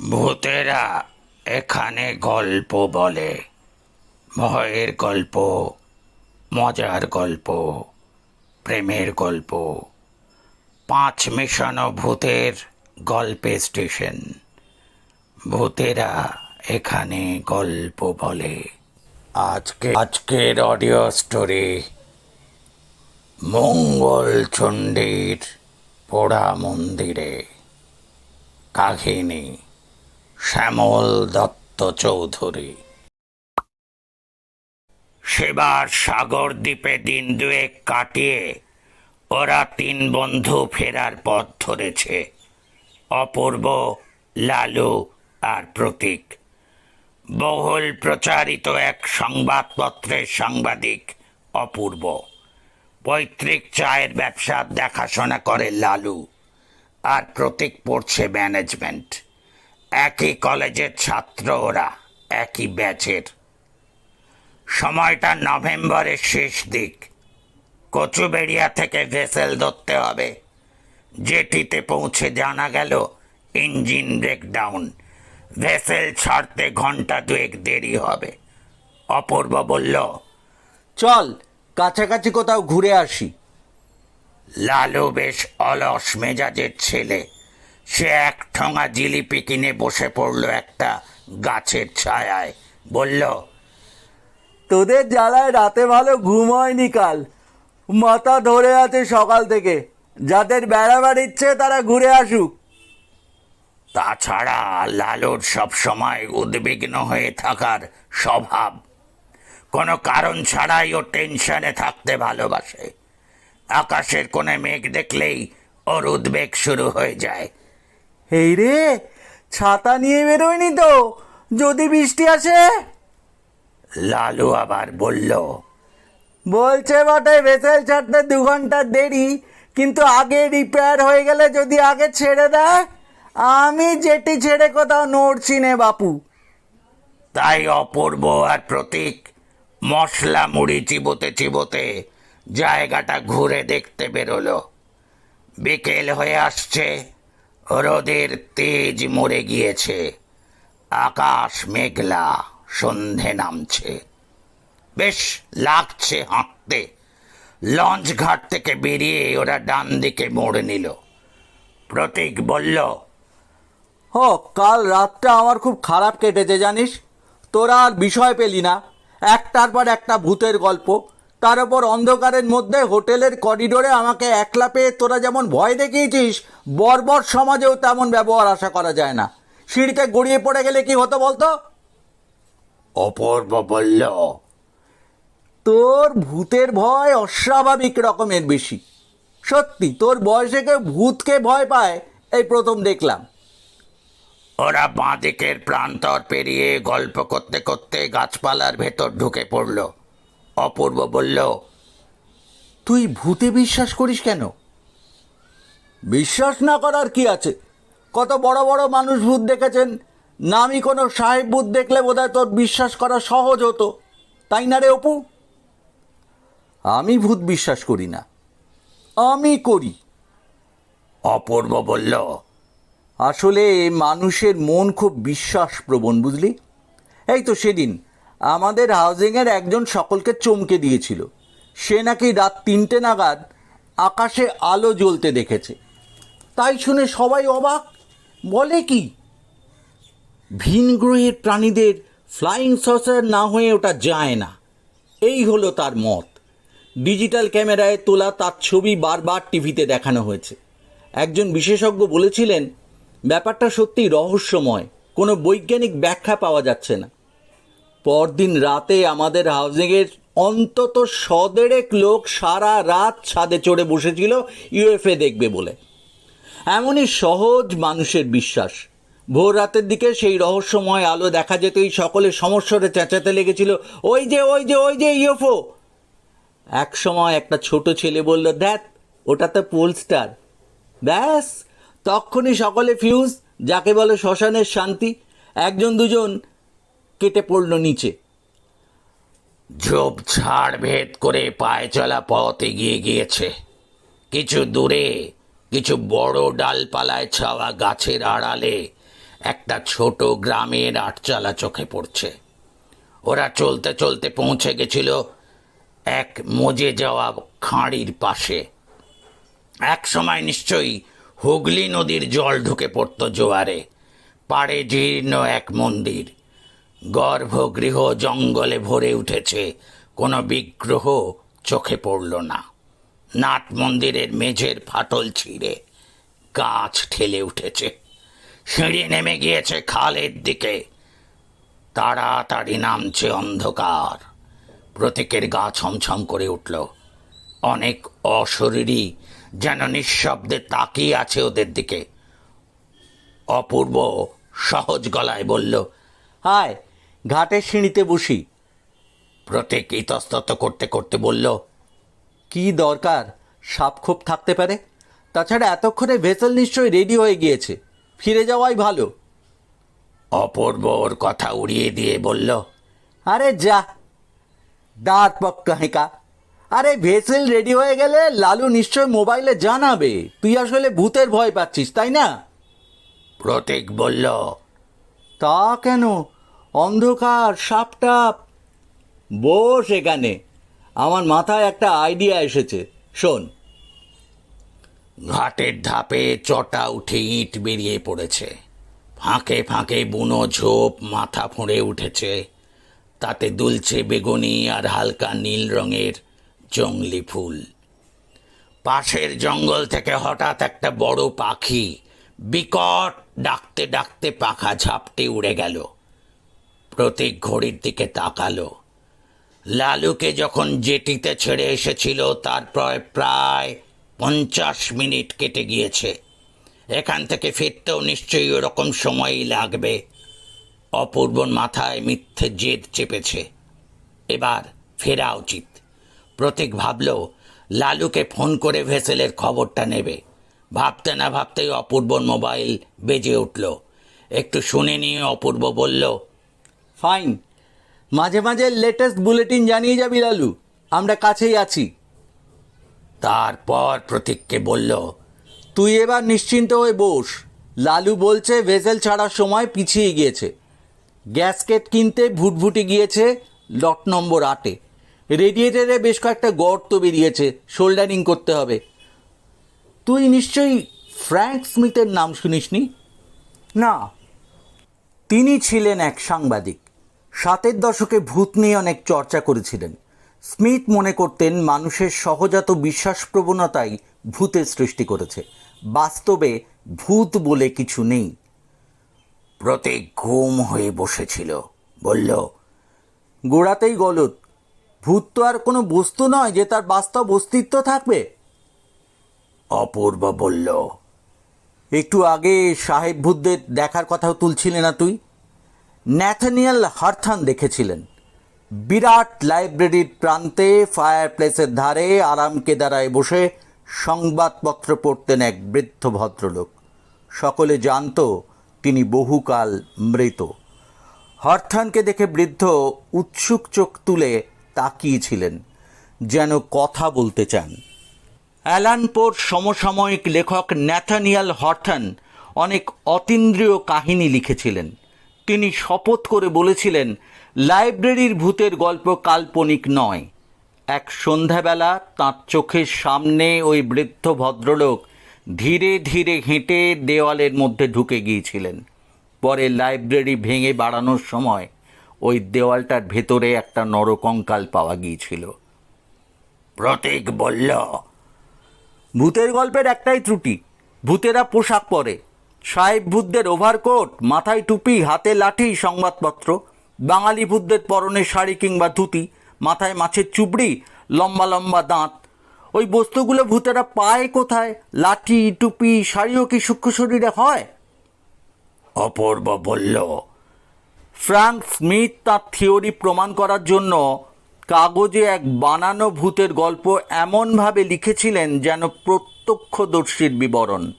ভূতেরা এখানে গল্প বলে। ভয়ের গল্প, মজার গল্প, প্রেমের গল্প। পাঁচ মেশানো ভূতের গল্পে স্টেশন। ভূতেরা এখানে গল্প বলে। আজকে, আজকের অডিও স্টোরি মঙ্গল চণ্ডীর পোড়া মন্দিরে। কাহিনী। শ্যামল দত্ত চৌধুরী। সেবার সাগর দ্বীপে দিন দুয়েক কাটিয়ে ওরা তিন বন্ধু ফেরার পথ ধরেছে। অপূর্ব, লালু আর প্রতীক। বহুল প্রচারিত এক সংবাদপত্রের সাংবাদিক অপূর্ব। পৈতৃক চায়ের ব্যবসার দেখাশোনা করে লালু। আর প্রতীক পড়ছে ম্যানেজমেন্ট একই কলেজের ছাত্র ওরা একই ব্যাচের। সময়টা নভেম্বরের শেষ দিক। কচুবেড়িয়া থেকে ভেসেল ধরতে হবে। জেটিতে পৌঁছে জানা গেল ইঞ্জিন ব্রেকডাউন। ভেসেল ছাড়তে ঘণ্টা দুয়েক দেরি হবে। অপূর্ব বলল চল কাছাকাছি কোথাও ঘুরে আসি। লালু বেশ অলস মেজাজের ছেলে। সে এক ঠোঙা জিলিপি কিনে বসে পড়ল একটা গাছের ছায়ায়। বলল তোদের জ্বালায় রাতে ভালো ঘুম হয়নি কাল। মাথা ধরে আছে সকাল থেকে। যাদের বেড়াবার ইচ্ছে তারা ঘুরে আসুক। তাছাড়া লালুর সবসময় উদ্বিগ্ন হয়ে থাকার স্বভাব। কোনো কারণ ছাড়াই ও টেনশনে থাকতে ভালোবাসে। আকাশের কোণে মেঘ দেখলেই ওর উদ্বেগ শুরু হয়ে যায়। এই রে ছাতা নিয়ে বেরোয়নি তো যদি বৃষ্টি আসে? লালু আবার বলল বলছে বটে ভেসেল ছাড়তে দু ঘণ্টার দেরি কিন্তু আগে রিপেয়ার হয়ে গেলে যদি আগে ছেড়ে দেয়? আমি যেটি ছেড়ে কোথাও নড়ছি নে বাপু। তাই অপূর্ব আর প্রতীক মশলা মুড়ি চিবোতে চিবোতে জায়গাটা ঘুরে দেখতে বেরোলো। বিকেল হয়ে আসছে। রোদের তেজ মরে গিয়েছে। আকাশ মেঘলা, সন্ধে নামছে। বেশ লাগছে হাঁটতে। লঞ্চ ঘাট থেকে বেরিয়ে ওরা ডান দিকে মোড় নিল। প্রতীক বলল, ও, কাল রাতটা আমার খুব খারাপ কেটেছে জানিস? তোরা আর বিষয় পেলি না। একটার পর একটা ভূতের গল্প। তার উপর অন্ধকারের মধ্যে হোটেলের করিডোরে আমাকে একলা পেয়ে তোরা যেমন ভয় দেখিয়েছিস বর্বর সমাজেও তেমন ব্যবহার আশা করা যায় না। সিঁড়িতে গড়িয়ে পড়ে গেলে কি হতো বলতো? অপর্ব বলল। তোর ভূতের ভয় অস্বাভাবিক রকমের বেশি। সত্যি তোর বয়সে কেউ ভূতকে ভয় পায় এই প্রথম দেখলাম। ওরা বাঁদিকের প্রান্তর পেরিয়ে গল্প করতে করতে গাছপালার ভেতর ঢুকে পড়ল। অপূর্ব বলল তুই ভূতে বিশ্বাস করিস কেন? বিশ্বাস না করার কি আছে? কত বড় বড় মানুষ ভূত দেখেছেন। নামি কোনো সাহেব ভূত দেখলে বোধহয় তোর বিশ্বাস করা সহজ হতো। তাই না রে অপু? আমি ভূত বিশ্বাস করি না। আমি করি। অপূর্ব বলল আসলে মানুষের মন খুব বিশ্বাসপ্রবণ বুঝলি? এই তো সেদিন আমাদের হাউজিংয়ের একজন সকলকে চমকে দিয়েছিল। সে নাকি রাত তিনটে নাগাদ আকাশে আলো জ্বলতে দেখেছে। তাই শুনে সবাই অবাক। বলে কি? ভিন গ্রহের প্রাণীদের ফ্লাইং সসার না হয়ে ওটা যায় না। এই হলো তার মত। ডিজিটাল ক্যামেরায় তোলা তার ছবি বারবার টিভিতে দেখানো হয়েছে। একজন বিশেষজ্ঞ বলেছিলেন, ব্যাপারটা সত্যি রহস্যময়, কোনো বৈজ্ঞানিক ব্যাখ্যা পাওয়া যাচ্ছে না। পরদিন রাতে আমাদের হাউজিংয়ের অন্তত সদেড়েক লোক সারা রাত ছাদে চড়ে বসেছিল ইউএফএ দেখবে বলে। এমনই সহজ মানুষের বিশ্বাস। ভোর রাতের দিকে সেই রহস্যময় আলো দেখা যেতেই সকলে সমস্যারে চেঁচাতে লেগেছিল, ওই যে ওই যে ওই যে ইউএফও! এক সময় একটা ছোট ছেলে বলল, দেখ ওটা তো পোলস্টার। ব্যাস, তখনই সকলে ফিউজ, যাকে বলে শ্মশানের শান্তি। একজন দুজন কেটে পড়ল নিচে। ঝোপ ঝাড় ভেদ করে পায়ে চলা পথ এগিয়ে গিয়েছে। কিছু দূরে, কিছু বড় ডালপালায় ছাওয়া গাছের আড়ালে একটা ছোট গ্রামের আটচালা চোখে পড়ছে। ওরা চলতে চলতে পৌঁছে গেছিল এক মজে যাওয়া খাঁড়ির পাশে। এক সময় নিশ্চয়ই হুগলি নদীর জল ঢুকে পড়ত জোয়ারে। পাড়ে জীর্ণ এক মন্দির। গর্ভগৃহ জঙ্গলে ভরে উঠেছে। কোনো বিগ্রহ চোখে পড়ল না। নাট মন্দিরের মেঝের ফাটল ছিঁড়ে গাছ ঠেলে উঠেছে। সিঁড়ি নেমে গিয়েছে খালের দিকে। তাড়াতাড়ি নামছে অন্ধকার। প্রতীকের গা ছমছম করে উঠল। অনেক অশরীরী যেন নিঃশব্দে তাকিয়ে আছে ওদের দিকে। অপূর্ব সহজ গলায় বলল, হায় ঘাটের সিঁড়িতে বসি। প্রতীক ইতস্তত করতে করতে বলল কি দরকার? সাপ সাপখোপ থাকতে পারে? তাছাড়া এতক্ষণে ভেসেল নিশ্চয়ই রেডি হয়ে গিয়েছে। ফিরে যাওয়াই ভালো। অপূর্ব ওর কথা উড়িয়ে দিয়ে বলল আরে যা দাঁত পক্কা হেঁকা। আরে ভেসেল রেডি হয়ে গেলে লালু নিশ্চয় মোবাইলে জানাবে। তুই আসলে ভূতের ভয় পাচ্ছিস তাই না? প্রতীক বলল তা কেন? অন্ধকার, সাপটাপ। বস এখানে। আমার মাথায় একটা আইডিয়া এসেছে। শোন। ঘাটের ধাপে চটা উঠে ইট বেরিয়ে পড়েছে। ফাঁকে ফাঁকে বুনো ঝোপ মাথা ফুঁড়ে উঠেছে। তাতে দুলছে বেগুনি আর হালকা নীল রঙের জংলি ফুল। পাশের জঙ্গল থেকে হঠাৎ একটা বড় পাখি বিকট ডাকতে ডাকতে পাখা ঝাপটে উড়ে গেল। প্রতীক ঘড়ির দিকে তাকালো। লালুকে যখন জেটিতে ছেড়ে এসেছিল তারপর প্রায় পঞ্চাশ মিনিট কেটে গিয়েছে। এখান থেকে ফিরতেও নিশ্চয়ই ওরকম সময়ই লাগবে। অপূর্বর মাথায় মিথ্যে জেদ চেপেছে। এবার ফেরা উচিত। প্রতীক ভাবল, লালুকে ফোন করে ভেসেলের খবরটা নেবে। ভাবতে না ভাবতেই অপূর্বর মোবাইল বেজে উঠল। একটু শুনে নিয়ে অপূর্ব বলল ফাইন মাঝে মাঝে লেটেস্ট বুলেটিন জানিয়ে যাবি লালু আমরা কাছেই আছি। তারপর প্রতীককে বলল, তুই এবার নিশ্চিন্ত হয়ে বস। লালু বলছে ভেজেল ছাড়ার সময় পিছিয়ে গিয়েছে। গ্যাসকেট কিনতে ভুটভুটি গিয়েছে লট নম্বর আটে। রেডিয়েটারে বেশ কয়েকটা গর্ত বেরিয়েছে শোল্ডারিং করতে হবে। তুই নিশ্চয়ই ফ্র্যাঙ্ক স্মিথের নাম শুনিসনি? না। তিনি ছিলেন এক সাংবাদিক। সাতের দশকে ভূত নিয়ে অনেক চর্চা করেছিলেন। স্মিথ মনে করতেন মানুষের সহজাত বিশ্বাস প্রবণতাই ভূতের সৃষ্টি করেছে। বাস্তবে ভূত বলে কিছু নেই। প্রতীক ঘুম হয়ে বসেছিল, বলল, গোড়াতেই গলত ভূত তো আর কোনো বস্তু নয় যে তার বাস্তব অস্তিত্ব থাকবে? অপূর্ব বলল, একটু আগে সাহেব ভূতদের দেখার কথাও তুলছিলে না তুই? ন্যাথানিয়াল হারথান দেখেছিলেন। বিরাট লাইব্রেরির প্রান্তে ফায়ার প্লেসের ধারে, আরাম কেদারায় বসে সংবাদপত্র পড়তেন এক বৃদ্ধ ভদ্রলোক। সকলে জানত তিনি বহুকাল মৃত। হরথানকে দেখে বৃদ্ধ উৎসুক চোখ তুলে তাকিয়েছিলেন, যেন কথা বলতে চান। অ্যালানপোর সমসাময়িক লেখক ন্যাথানিয়াল হরথান অনেক অতীন্দ্রিয় কাহিনী লিখেছিলেন। তিনি শপথ করে বলেছিলেন, লাইব্রেরির ভূতের গল্প কাল্পনিক নয়। এক সন্ধ্যাবেলা তাঁর চোখের সামনে ওই বৃদ্ধ ভদ্রলোক ধীরে ধীরে হেঁটে দেওয়ালের মধ্যে ঢুকে গিয়েছিলেন। পরে লাইব্রেরি ভেঙে বাড়ানোর সময় ওই দেওয়ালটার ভেতরে একটা নরকঙ্কাল পাওয়া গিয়েছিল। প্রতীক বলল, ভূতের গল্পের একটাই ত্রুটি, ভূতেরা পোশাক পরে। সাহেব ভূতদের ওভারকোট মাথায় টুপি, হাতে লাঠি, সংবাদপত্র। বাঙালি ভূতদের পরনে শাড়ি কিংবা ধুতি, মাথায় মাছের চুবড়ি, লম্বা লম্বা দাঁত। ওই বস্তুগুলো ভূতেরা পায় কোথায়? লাঠি, টুপি, শাড়িও কি সূক্ষ্ম শরীরে হয়? অপূর্ব বলল ফ্র্যাঙ্ক স্মিথ তার থিওরি প্রমাণ করার জন্য কাগজে এক বানানো ভূতের গল্প এমনভাবে লিখেছিলেন যেন প্রত্যক্ষদর্শীর বিবরণ।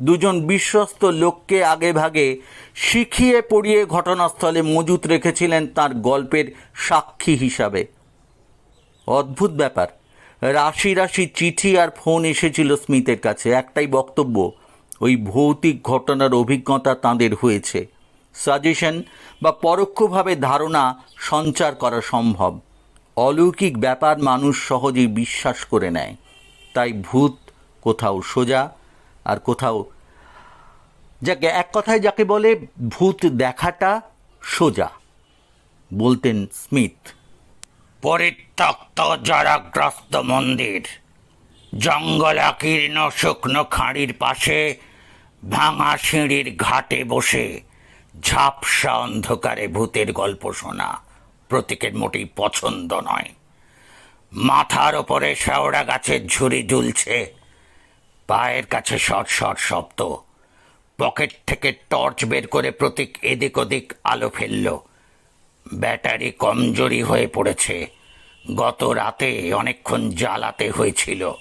দুজন বিশ্বস্ত লোককে আগেভাগে শিখিয়ে পড়িয়ে ঘটনাস্থলে মজুত রেখেছিলেন তার গল্পের সাক্ষী হিসাবে। অদ্ভুত ব্যাপার। রাশি রাশি চিঠি আর ফোন এসেছিল স্মিথের কাছে, একটাই বক্তব্য, ওই ভৌতিক ঘটনার অভিজ্ঞতা তাঁদের হয়েছে। সাজেশন বা পরোক্ষভাবে ধারণা সঞ্চার করা সম্ভব। অলৌকিক ব্যাপার মানুষ সহজেই বিশ্বাস করে নেয়। তাই ভূত কোথাও সোজা আর কোথাও। যাকে, এক কথায় যাকে বলে, ভূত দেখাটা সোজা, বলতেন স্মিথ। পরিত্যক্ত জরাগ্রস্ত মন্দির জঙ্গলাকীর্ণ শুকনো খাঁড়ির পাশে, ভাঙা সিঁড়ির ঘাটে বসে, ঝাপসা অন্ধকারে ভূতের গল্প শোনা, প্রতীকের মোটেই পছন্দ নয়। মাথার ওপরে শেওড়া গাছের ঝুড়ি ঝুলছে পায়ের কাছে শট শট শব্দ। পকেট থেকে টর্চ বের করে প্রতীক এদিক ওদিক আলো ফেলল। ব্যাটারি কমজোরি হয়ে পড়েছে। গত রাতে অনেকক্ষণ জ্বালাতে হয়েছিল।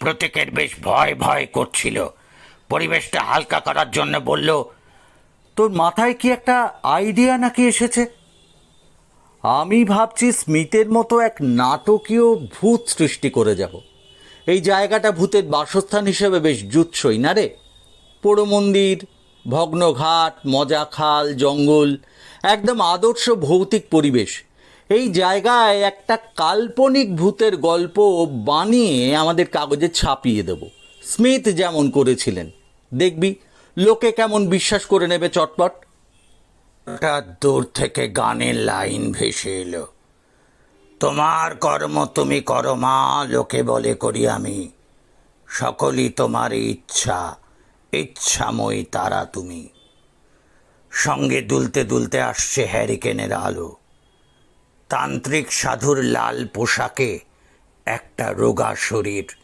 প্রত্যেকের বেশ ভয় ভয় করছিল। পরিবেশটা হালকা করার জন্য বলল, তোর মাথায় কি একটা আইডিয়া নাকি এসেছে? আমি ভাবছি স্মিথের মতো এক নাটকীয় ভূত সৃষ্টি করে যাব। এই জায়গাটা ভূতের বাসস্থান হিসেবে বেশ জুৎসই, না রে? পোড়ো মন্দির, ভগ্নঘাট, মজা খাল, জঙ্গল, একদম আদর্শ ভৌতিক পরিবেশ। এই জায়গায় একটা কাল্পনিক ভূতের গল্প বানিয়ে আমাদের কাগজে ছাপিয়ে দেব। স্মিথ যেমন করেছিলেন। দেখবি, লোকে কেমন বিশ্বাস করে নেবে চটপট। দূর থেকে গানের লাইন ভেসে এলো। তোমার কর্ম তুমি করো, মা, লোকে বলে করি আমি। সকলই তোমার ইচ্ছা, ইচ্ছাময়ী তারা তুমি। সঙ্গে দুলতে দুলতে আসছে হ্যারিকেনের আলো। তান্ত্রিক সাধুর লাল পোশাকে একটা রোগা শরীর,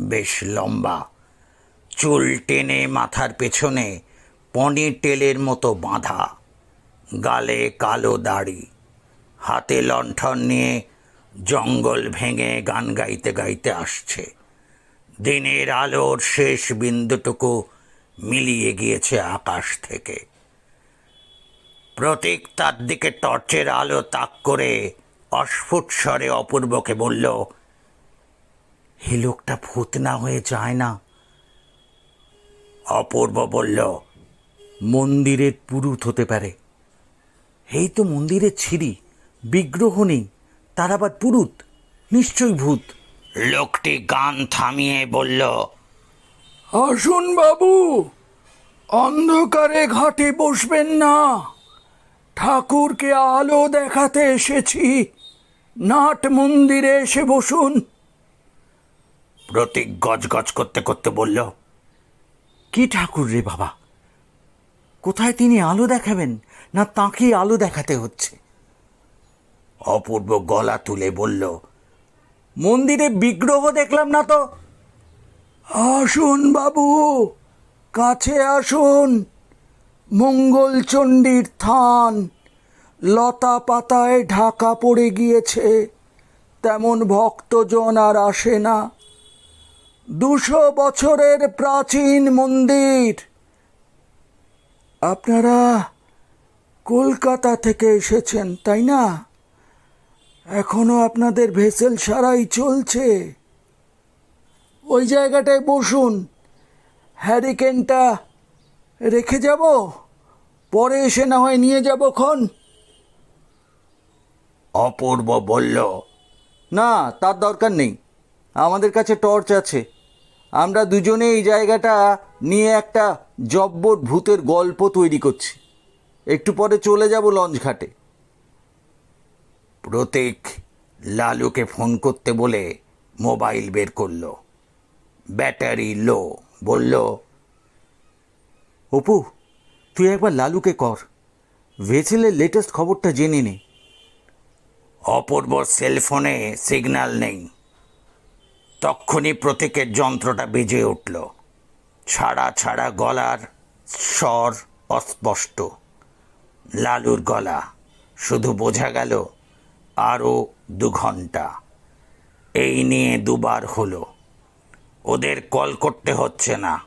বেশ লম্বা। চুল টেনে মাথার পেছনে পনি টেলের মতো বাঁধা। গালে কালো দাড়ি। হাতে লণ্ঠন নিয়ে জঙ্গল ভেঙে গান গাইতে গাইতে আসছে। দিনের আলোর শেষ বিন্দুটুকু মিলিয়ে গিয়েছে আকাশ থেকে। প্রতীক তার দিকে টর্চের আলো তাক করে অস্ফুট স্বরে অপূর্বকে বলল এই লোকটা ভূত না হয়ে যায় না? অপূর্ব বলল, মন্দিরের পুরুত হতে পারে। এই তো মন্দিরের ছিরি বিগ্রহ নেই। তার আবার পুরুত। নিশ্চয়ই ভূত। লোকটি গান থামিয়ে বলল আসুন বাবু অন্ধকারে ঘাটে বসবেন না। ঠাকুরকে আলো দেখাতে এসেছি। নাট মন্দিরে এসে বসুন। প্রতীক গজগজ করতে করতে বলল কি ঠাকুর রে বাবা? কোথায় তিনি আলো দেখাবেন? না তাঁকে আলো দেখাতে হচ্ছে? অপূর্ব গলা তুলে বলল, মন্দিরে বিগ্রহ দেখলাম না তো? আসুন বাবু, কাছে আসুন। মঙ্গলচণ্ডীর থান, লতা পাতায় ঢাকা পড়ে গিয়েছে। তেমন ভক্তজন আর আসে না। দুশো বছরের প্রাচীন মন্দির। আপনারা কলকাতা থেকে এসেছেন, তাই না? এখনও আপনাদের ভেসেল সারাই চলছে। ওই জায়গাটায় বসুন। হ্যারিকেনটা রেখে যাব। পরে এসে না হয় নিয়ে যাব খন অপূর্ব বলল। না তার দরকার নেই। আমাদের কাছে টর্চ আছে। আমরা দুজনে এই জায়গাটা নিয়ে একটা জব্বর ভূতের গল্প তৈরি করছি। একটু পরে চলে যাব লঞ্চ ঘাটে। প্রতীক লালুকে ফোন করতে বলে মোবাইল বের করল। ব্যাটারি লো, বলল, অপু, তুই একবার লালুকে কর। ভেসেলের লেটেস্ট খবরটা জেনে নে। অপূর্ব সেলফোনে সিগন্যাল নেই। তক্ষুনি প্রতীকের যন্ত্রটা বেজে উঠল। ছাড়া ছাড়া গলার স্বর অস্পষ্ট। লালুর গলা শুধু বোঝা গেল আরও দু ঘণ্টা। এই নিয়ে দুবার হলো। ওদের কল করতে হচ্ছে না।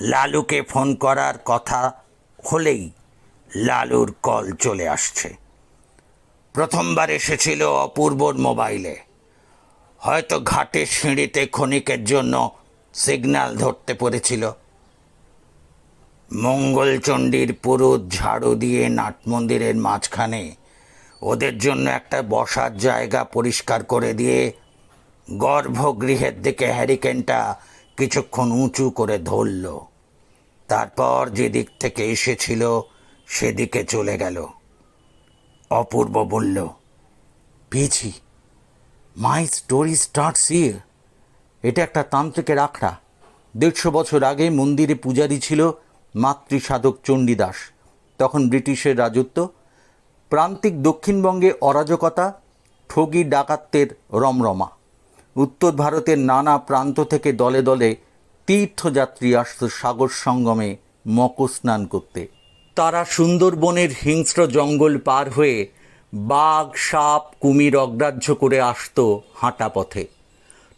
লালুকে ফোন করার কথা হলেই লালুর কল চলে আসছে। প্রথমবার এসেছিল অপূর্বর মোবাইলে। হয়তো ঘাটে সিঁড়িতে ক্ষণিকের জন্য সিগন্যাল ধরতে পেরেছিল মঙ্গলচণ্ডীর পুরুত ঝাড়ু দিয়ে নাট মন্দিরের মাঝখানে ওদের জন্য একটা বসার জায়গা পরিষ্কার করে দিয়ে গর্ভগৃহের দিকে হ্যারিকেনটা কিছুক্ষণ উঁচু করে ধরল। তারপর যে দিক থেকে এসেছিল, সেদিকে চলে গেল। অপূর্ব বলল, পেয়েছি। My story starts here. এটা একটা তান্ত্রিকের আখড়া। দেড়শো বছর আগে মন্দিরে পূজারি ছিল মাতৃসাধক চণ্ডীদাস। তখন ব্রিটিশের রাজত্ব প্রান্তিক দক্ষিণবঙ্গে অরাজকতা, ঠগি ডাকাত্যের রমরমা। উত্তর ভারতের নানা প্রান্ত থেকে দলে দলে তীর্থযাত্রী আসত সাগর সঙ্গমে মকর স্নান করতে। তারা সুন্দরবনের হিংস্র জঙ্গল পার হয়ে বাঘ, সাপ, কুমির অগ্রাহ্য করে আসতো হাঁটা পথে।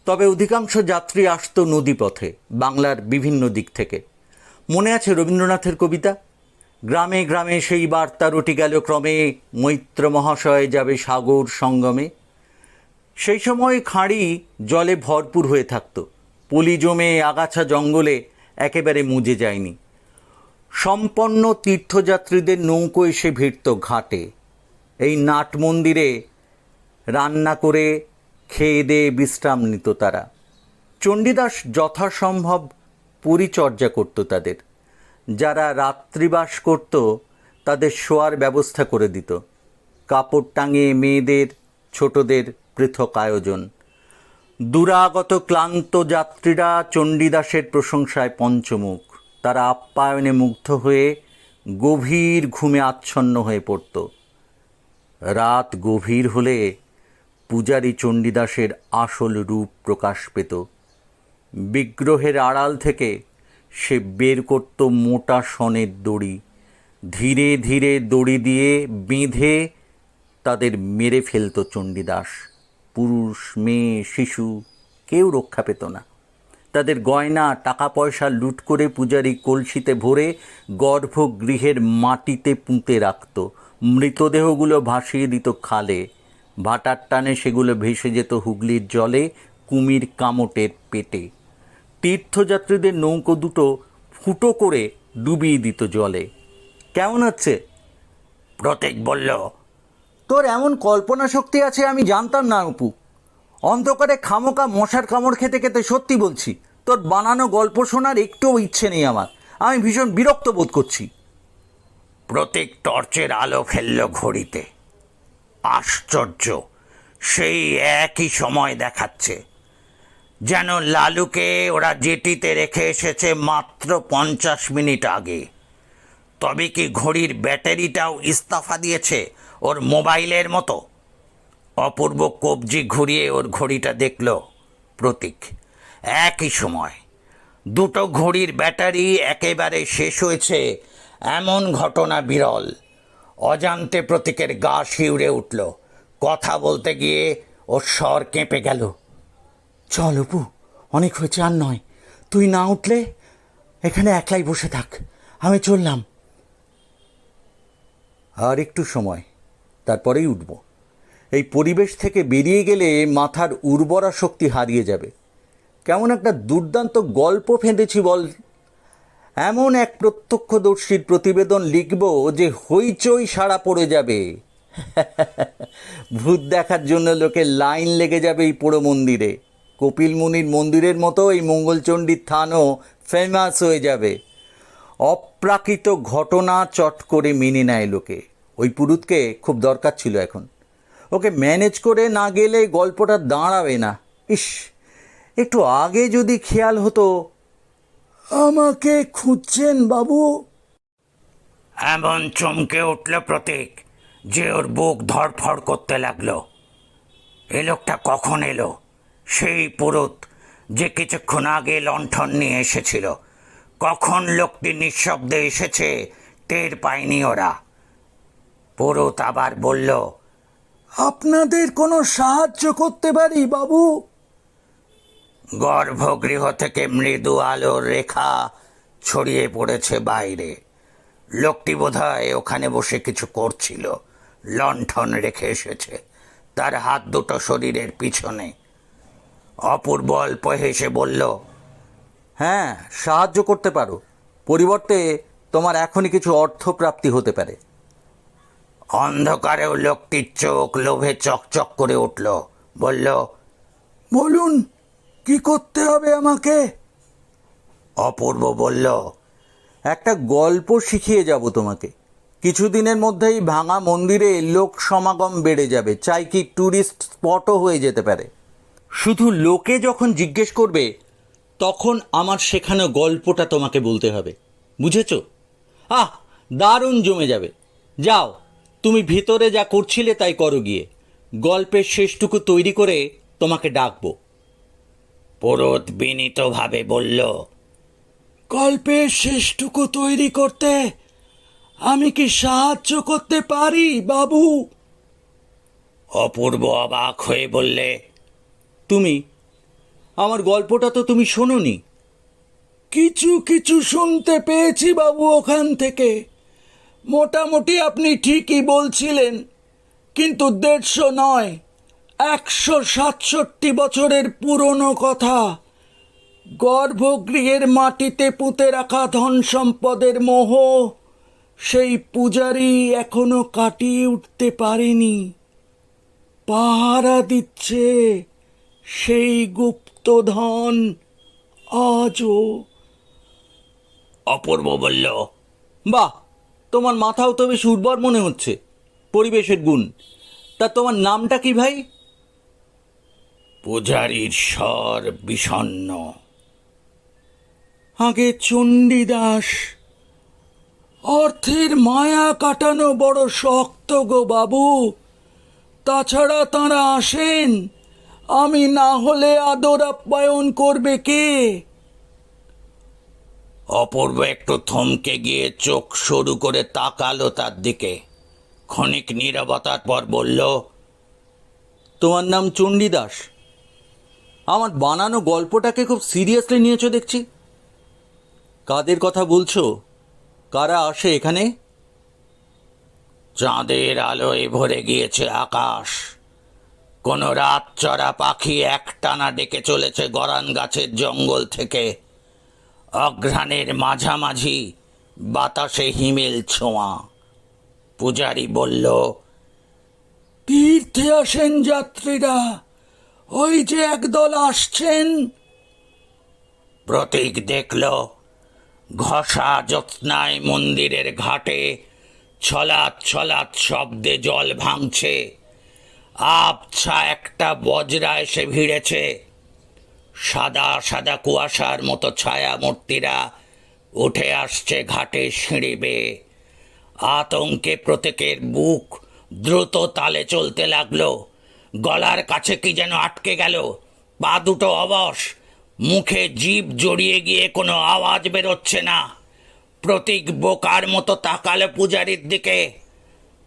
তবে অধিকাংশ যাত্রী আসতো নদীপথে বাংলার বিভিন্ন দিক থেকে। মনে আছে রবীন্দ্রনাথের কবিতা? গ্রামে গ্রামে সেই বার্তা রটি গেল ক্রমে, মৈত্র মহাশয় যাবে সাগর সঙ্গমে। সেই সময় খাঁড়ি জলে ভরপুর হয়ে থাকতো। পলি জমে আগাছা জঙ্গলে একেবারে মুজে যায়নি। সম্পন্ন তীর্থযাত্রীদের নৌকো এসে ভিড়ত ঘাটে। এই নাট মন্দিরে রান্না করে খেয়ে দিয়ে বিশ্রাম নিত তারা। চণ্ডীদাস যথাসম্ভব পরিচর্যা করত তাদের। যারা রাত্রিবাস করত, তাদের শোয়ার ব্যবস্থা করে দিত। কাপড় টাঙিয়ে মেয়েদের, ছোটদের পৃথক আয়োজন। দুরাগত ক্লান্ত যাত্রীরা চণ্ডীদাসের প্রশংসায় পঞ্চমুখ। তারা আপ্যায়নে মুগ্ধ হয়ে গভীর ঘুমে আচ্ছন্ন হয়ে পড়ত। রাত গভীর হলে পূজারী চণ্ডীদাসের আসল রূপ প্রকাশ পেত। বিগ্রহের আড়াল থেকে সে বের করত মোটা সনের দড়ি। ধীরে ধীরে দড়ি দিয়ে বেঁধে তাদের মেরে ফেলত চণ্ডীদাস। পুরুষ, মেয়ে, শিশু, কেউ রক্ষা পেত না। তাদের গয়না টাকা পয়সা লুট করে পূজারী কলসিতে ভরে গর্ভগৃহের মাটিতে পুঁতে রাখত। মৃতদেহগুলো ভাসিয়ে দিত খালে। ভাটার টানে সেগুলো ভেসে যেত হুগলির জলে কুমির কামটের পেটে। তীর্থযাত্রীদের নৌকো দুটো ফুটো করে ডুবিয়ে দিত জলে। কেমন হচ্ছে প্রতীক বলল, তোর এমন কল্পনা শক্তি আছে আমি জানতাম না, অপু। অন্ধকারে খামোকা মশার কামড় খেতে খেতে সত্যি বলছি, তোর বানানো গল্প শোনার একটুও ইচ্ছে নেই আমার। আমি ভীষণ বিরক্ত বোধ করছি। প্রতীক টর্চের আলো ফেলল ঘড়িতে। আশ্চর্য, সেই একই সময় দেখাচ্ছে। যেন লালুকে ওরা জেটিতে রেখে এসেছে মাত্র পঞ্চাশ মিনিট আগে। তবে কি ঘড়ির ব্যাটারিটাও ইস্তফা দিয়েছে ওর মোবাইলের মতো? অপূর্ব কবজি ঘুরিয়ে ওর ঘড়িটা দেখল প্রতীক। একই সময়, দুটো ঘড়ির ব্যাটারি একেবারে শেষ হয়েছে, এমন ঘটনা বিরল। অজান্তে প্রতীকের গা শিউরে উঠল। কথা বলতে গিয়ে ওর স্বর কেঁপে গেল। চল অপু, অনেক হয়েছে আর নয়। তুই না উঠলে এখানে একলাই বসে থাক। আমি চললাম। আর একটু সময়, তারপরেই উঠব। এই পরিবেশ থেকে বেরিয়ে গেলে মাথার উর্বরা শক্তি হারিয়ে যাবে। কেমন একটা দুর্দান্ত গল্প ফেঁদেছি বল। এমন এক প্রত্যক্ষদর্শীর প্রতিবেদন লিখব যে হইচই সাড়া পড়ে যাবে। ভূত দেখার জন্য লোকে লাইন লেগে যাবে এই পোড়ো মন্দিরে। কপিল মুনির মন্দিরের মতো এই মঙ্গলচণ্ডীর থানও ফেমাস হয়ে যাবে। অপ্রাকৃত ঘটনা চট করে মেনে নেয় লোকে। ওই পুরুতকে খুব দরকার ছিল এখন। ওকে ম্যানেজ করে না গেলে গল্পটা দাঁড়াবে না। ইস, একটু আগে যদি খেয়াল হতো। আমাকে খুঁজছেন বাবু? এমন চমকে উঠল প্রতীক যে ওর বুক ধরফড় করতে লাগল। এ লোকটা কখন এলো? সেই পুরুত যে কিছুক্ষণ আগে লণ্ঠন নিয়ে এসেছিল। কখন লোকটি নিঃশব্দে এসেছে টের পায়নি ওরা। পুরুত আবার বলল আপনাদের কোনো সাহায্য করতে পারি বাবু? গর্ভগৃহ থেকে মৃদু আলোর রেখা ছড়িয়ে পড়েছে বাইরে। লোকটি বোধহয় ওখানে বসে কিছু করছিল। লণ্ঠন রেখে এসেছে। তার হাত দুটো শরীরের পিছনে। অপূর্ব অল্প হেসে বলল হ্যাঁ সাহায্য করতে পারো। পরিবর্তে তোমার এখনই কিছু অর্থপ্রাপ্তি হতে পারে। অন্ধকারেও লোকটির চোখ লোভে চকচক করে উঠল বলল বলুন কি করতে হবে আমাকে? অপূর্ব বলল একটা গল্প শিখিয়ে যাব তোমাকে। কিছুদিনের মধ্যেই ভাঙা মন্দিরে লোক সমাগম বেড়ে যাবে। চাই কি ট্যুরিস্ট স্পটও হয়ে যেতে পারে। শুধু লোকে যখন জিজ্ঞেস করবে তখন আমার শেখানো গল্পটা তোমাকে বলতে হবে। বুঝেছ? আহ দারুণ জমে যাবে। যাও তুমি ভিতরে যা করছিলে তাই করো গিয়ে। গল্পের শেষটুকু তৈরি করে তোমাকে ডাকবো। পুরোত বিনীতভাবে বলল গল্পের শেষটুকু তৈরি করতে আমি কি সাহায্য করতে পারি বাবু? অপূর্ব অবাক হয়ে বললে তুমি? আমার গল্পটা তো তুমি শোনোনি। কিছু কিছু শুনতে পেয়েছি বাবু ওখান থেকে। মোটামুটি আপনি ঠিকই বলছিলেন, কিন্তু দেড়শো নয়, একশো সাতষট্টি বছরের পুরনো কথা। গর্ভগৃহের মাটিতে পুঁতে রাখা ধন সম্পদের মোহ সেই পূজারি এখনও কাটিয়ে উঠতে পারেনি। পাহারা দিচ্ছে। সেই গুপ্তধন আজও অপূর্ব বলল। বাহ তোমার মাথাও তো বেশ উর্বর মনে হচ্ছে পরিবেশের গুণ। তা তোমার নামটা কি ভাই? পূজারীর স্বর বিষণ্ণ। আগে চণ্ডীদাস অর্থের মায়া কাটানো বড় শক্ত গো বাবু তাছাড়া তাঁরা আসেন আমি না হলে আদর আপ্যায়ন করবে কে? অপূর্ব একটু থমকে গিয়ে চোখ সরু করে তাকালো তার দিকে। ক্ষণিক নীরবতার পর বলল তোমার নাম চণ্ডীদাস। আমার বানানো গল্পটাকে খুব সিরিয়াসলি নিয়েছো দেখছি। কাদের কথা বলছো? কারা আসে এখানে? চাঁদের আলোয় ভরে গিয়েছে আকাশ। কোনো রাত চড়া পাখি একটানা ডেকে চলেছে গরান গাছের জঙ্গল থেকে। অঘ্রাণের মাঝামাঝি বাতাসে হিমেল ছোঁয়া। পূজারি বলল, তীর্থে আসেন যাত্রীরা, ওই যে একদল আসছেন। প্রতীক দেখল, ঘষা যত্নায় মন্দিরের ঘাটে ছলাৎ ছলাৎ শব্দে জল ভাঙছে। আবছা একটা বজরা এসে ভিড়েছে। সাদা সাদা কুয়াশার মতো ছায়া মূর্তিরা উঠে আসছে ঘাটে সিঁড়ি বেয়ে। আতঙ্কে প্রত্যেকের বুক দ্রুত তালে চলতে লাগল। গলার কাছে কি যেন আটকে গেল। পা দুটো অবশ। মুখে জিভ জড়িয়ে গিয়ে কোনো আওয়াজ বেরোচ্ছে না। প্রতীক বোকার মতো তাকালো পূজারির দিকে।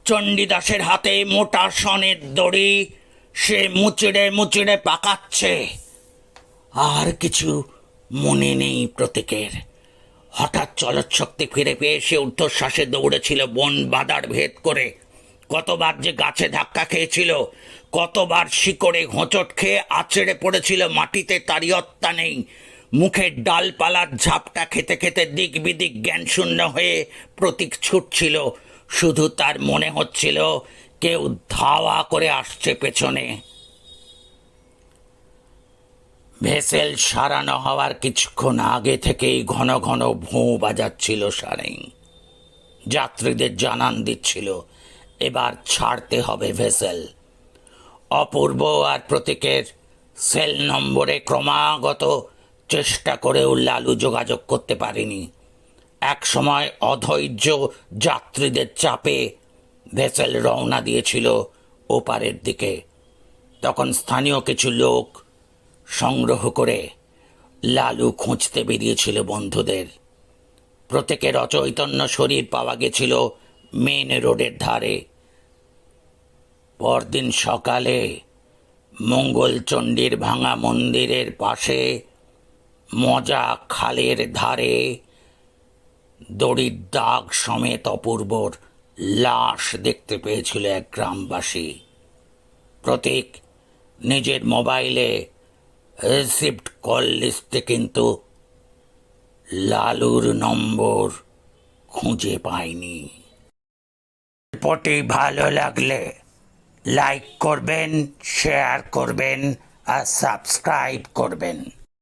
চণ্ডীদাসের হাতে মোটা সনের দড়ি, সে মুচড়ে মুচড়ে পাকাচ্ছে। আর কিছু মনে নেই প্রতীকের। হঠাৎ চলৎশক্তি ফিরে পেয়ে সে ঊর্ধ্বশ্বাসে দৌড়েছিল বন বাদার ভেদ করে। কতবার যে গাছে ধাক্কা খেয়েছিল, কতবার শিকড়ে হোঁচট খেয়ে আছড়ে পড়েছিল মাটিতে তারই অত্তা নেই। মুখের ডালপালার ঝাপটা খেতে খেতে দিক বিদিক জ্ঞান শূন্য হয়ে প্রতীক ছুটছিল। শুধু তার মনে হচ্ছিল কেউ ধাওয়া করে আসছে পেছনে। ভেসেল সারানো হওয়ার কিছুক্ষণ আগে থেকেই ঘন ঘন ভোঁ বাজাচ্ছিল সারেং। যাত্রীদের জানান দিচ্ছিল, এবার ছাড়তে হবে ভেসেল। অপূর্ব আর প্রতীকের সেল নম্বরে ক্রমাগত চেষ্টা করেও লালু যোগাযোগ করতে পারেনি। এক সময় অধৈর্য যাত্রীদের চাপে ভেসেল রওনা দিয়েছিল ওপারের দিকে। তখন স্থানীয় কিছু লোক সংগ্রহ করে লালু খুঁজতে বেরিয়েছিল বন্ধুদের। প্রত্যেকের অচৈতন্য শরীর পাওয়া গেছিল মেন রোডের ধারে। পরদিন সকালে মঙ্গলচণ্ডীর ভাঙা মন্দিরের পাশে মজা খালের ধারে দড়ির দাগ সমেত অপূর্বর লাশ দেখতে পেয়েছিল এক গ্রামবাসী। প্রতীক নিজের মোবাইলে রিসিভড কল লিস্টে কিন্তু লালুর নম্বর খুঁজে পাইনি গল্পটি ভালো লাগলে লাইক করবেন, শেয়ার করবেন আর সাবস্ক্রাইব করবেন।